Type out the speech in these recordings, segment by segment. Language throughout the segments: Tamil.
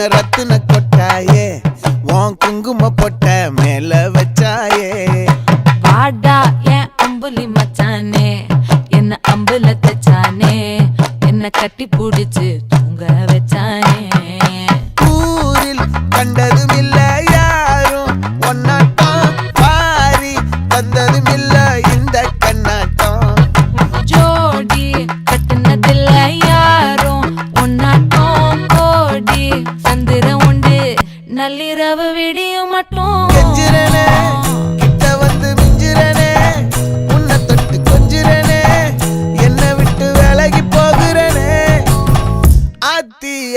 சின்ன ரத்தின கொட்டாயே உன் குங்கும பொட்ட மேல வச்சாயே. பாடா என் அம்புலி மச்சானே என்ன அம்புல தச்சானே என்ன கட்டி பிடிச்சு தூங்க வச்சானே. ஊரில் கண்டதும் இல்ல யாரும் ஒன்னாட்டம் பாரி வந்ததும் இல்ல.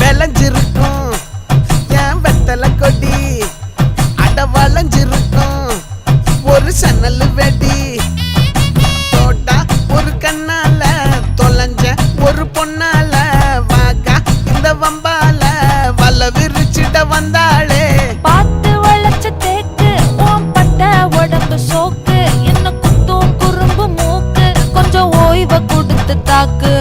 விளைஞ்சிருக்கும் ஏன் வெத்தலை கொடி. அட வளைஞ்சிருக்கும். ஒரு சன்னல் வெடி. தோட்டா ஒரு கண்ணால தொலைஞ்ச ஒரு பொண்ணால. வாக்கா இந்த வம்பால வல்ல விரிச்சிட வந்தாளே. பார்த்து வளைச்ச தேக்கு உன் பட்ட உடம்பு சோக்கு. என்ன குத்தும் குறும்பு மூக்கு கொஞ்சம் ஓய்வை கொடுத்து தாக்கு.